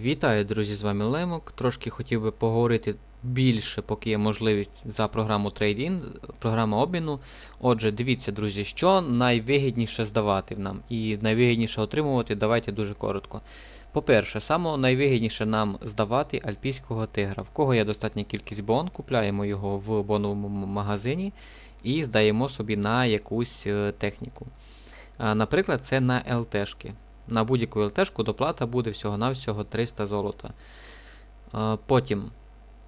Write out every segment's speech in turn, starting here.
Вітаю, друзі, з вами Лемок. Трошки хотів би поговорити більше, поки є можливість за програму Trade-in, програма обміну. Отже, дивіться, друзі, що найвигідніше здавати нам і найвигідніше отримувати, давайте дуже коротко. По-перше, саме найвигідніше нам здавати альпійського тигра. В кого є достатня кількість бон, купляємо його в боновому магазині і здаємо собі на якусь е, техніку. Наприклад, це на ЛТшки. На будь-яку ЛТшку доплата буде всього-навсього 300 золота. Потім,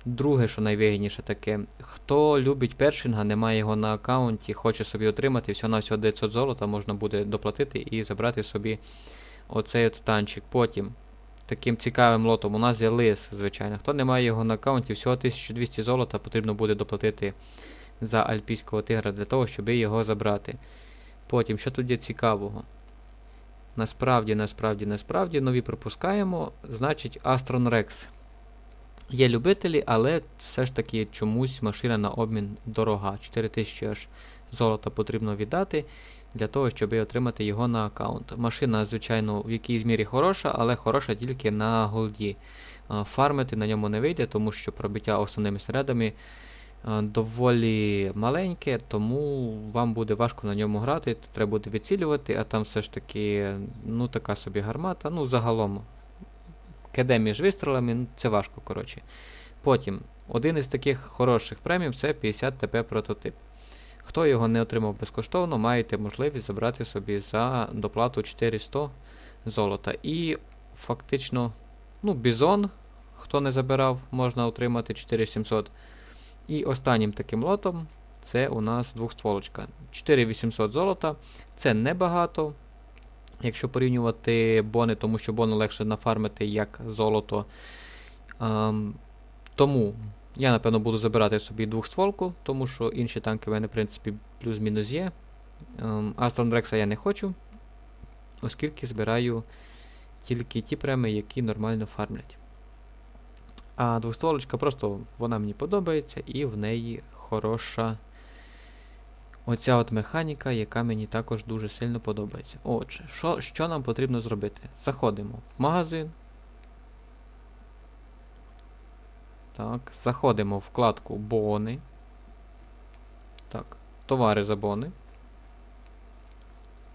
друге, що найвигідніше таке, хто любить першинга, не має його на аккаунті, хоче собі отримати всього-навсього 900 золота, можна буде доплатити і забрати собі оцей от танчик. Потім, таким цікавим лотом, у нас є лис, звичайно. Хто не має його на аккаунті, всього 1200 золота потрібно буде доплатити за альпійського тигра для того, щоб його забрати. Потім, що тут є цікавого? Насправді, насправді, насправді, нові пропускаємо. Значить, Astron Rex. Є любителі, але все ж таки чомусь машина на обмін дорога. 4000 аж золота потрібно віддати для того, щоб отримати його на аккаунт. Машина, звичайно, в якійсь мірі хороша, але хороша тільки на голді. Фармити на ньому не вийде, тому що пробиття основними снарядами а, доволі маленьке, тому вам буде важко на ньому грати. Треба буде відцілювати, а там все ж таки ну, така собі гармата. Ну, загалом КД між вистрілами, ну, це важко, коротше. Потім, один із таких хороших премів це 50 ТП прототип. Хто його не отримав безкоштовно, маєте можливість забрати собі за доплату 400 золота. І фактично, ну, бізон, хто не забирав, можна отримати 4700. І останнім таким лотом це у нас двохстволочка. 4800 золота. Це небагато. Якщо порівнювати бони, тому що бони легше нафармити як золото. Ем, тому я, напевно, буду забирати собі двохстволку, тому що інші танки в мене, в принципі, плюс-мінус є. Ем, Aston Rex я не хочу, оскільки збираю тільки ті преми, які нормально фармлять. А двостволочка просто вона мені подобається і в неї хороша оця от механіка, яка мені також дуже сильно подобається. Отже, що, що нам потрібно зробити? Заходимо в магазин. Так, заходимо в вкладку бони. Так, товари за бони.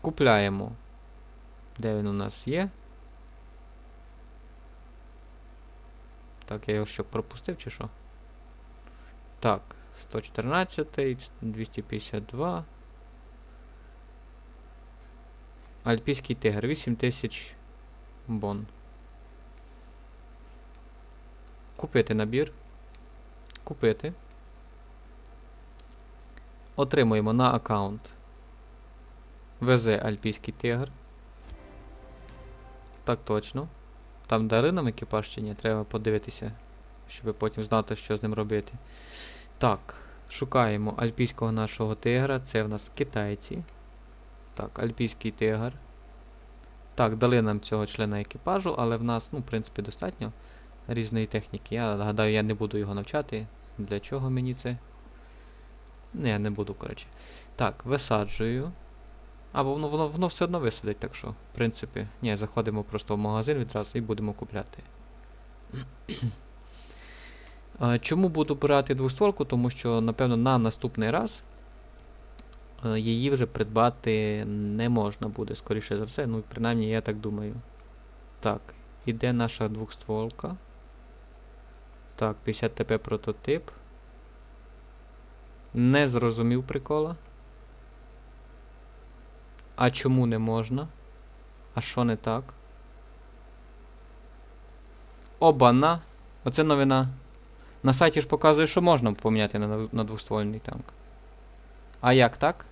Купляємо. Де він у нас є? Так, я його що пропустив чи що? Так, 114, 252. Альпійський тигр, 8000 бон. Купити набір. Купити. Отримуємо на аккаунт ВЗ Альпійський тигр. Так точно. Там дали нам екіпаж чи ні? Треба подивитися, щоб потім знати, що з ним робити. Так, шукаємо альпійського нашого тигра. Це в нас китайці. Так, альпійський тигр. Так, дали нам цього члена екіпажу, але в нас, ну, в принципі, достатньо різної техніки. Я гадаю, я не буду його навчати. Для чого мені це? Не, не буду, коротше. Так, висаджую. Або воно, воно, воно все одно висадить, так що, в принципі, ні, заходимо просто в магазин відразу і будемо купляти. Чому буду брати двостволку? Тому що, напевно, на наступний раз її вже придбати не можна буде, скоріше за все. Ну, принаймні, я так думаю. Так, іде наша двохстволка. Так, 50 ТП прототип. Не зрозумів прикола. А чому не можна? А що не так? Обана. Оце новина. На сайті ж показує, що можна поміняти на, на двоствольний танк. А як так?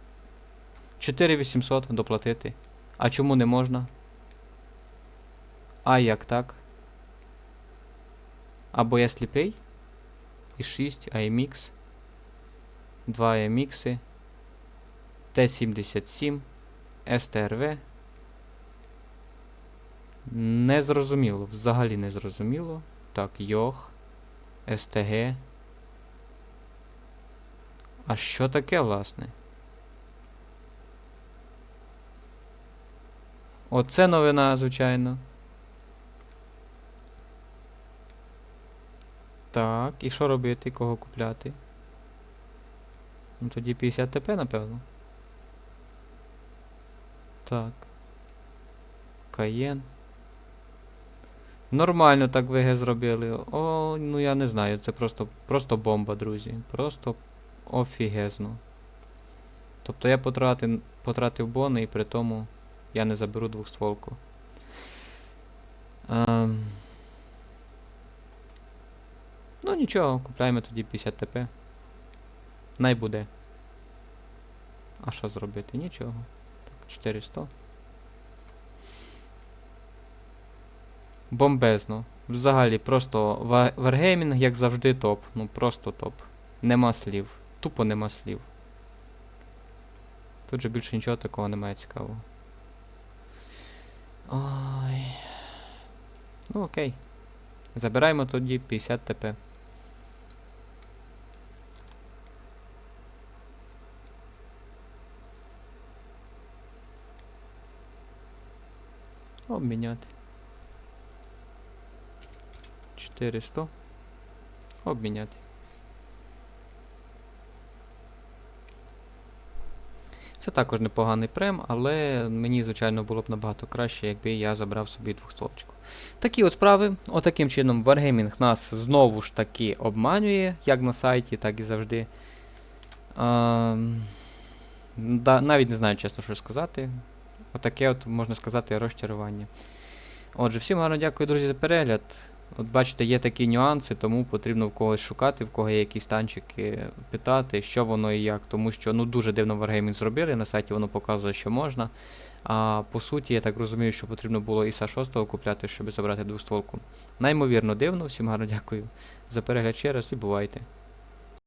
4800 доплатити. А чому не можна? А як так? Або я сліпий? І 6 AMX. 2 AMX. Т-77. СТРВ. Незрозуміло, взагалі не зрозуміло. Так, Йох. СТГ. А що таке, власне? Оце новина, звичайно. Так, і що робити, кого купляти? Ну тоді 50 ТП, напевно. Так. Каєн. Нормально так ВГ зробили. О, ну я не знаю, це просто, просто бомба, друзі. Просто офігезно. Тобто я потратив, потратив бони і при тому я не заберу двохстволку. Ем... Ну нічого, купляємо тоді 50 ТП. Най буде. А що зробити? Нічого. Так, 400. Бомбезно. Взагалі, просто Wargaming, як завжди, топ. Ну просто топ. Нема слів. Тупо нема слів. Тут же більше нічого такого немає цікавого. Ой. Ну окей. Забираємо тоді 50 ТП. Обміняти. 400. Обміняти. Це також непоганий прем, але мені, звичайно, було б набагато краще, якби я забрав собі двохстолочку. Такі от справи. Отаким чином Wargaming нас знову ж таки обманює, як на сайті, так і завжди. А, да, навіть не знаю, чесно, що сказати. Отаке, от, можна сказати, розчарування. Отже, всім гарно дякую, друзі, за перегляд. От бачите, є такі нюанси, тому потрібно в когось шукати, в кого є якісь танчики, питати, що воно і як. Тому що ну дуже дивно Wargaming зробили, на сайті воно показує, що можна. А по суті, я так розумію, що потрібно було іса 6 купляти, щоб забрати двостволку. Неймовірно дивно, всім гарно дякую за перегляд ще раз і бувайте.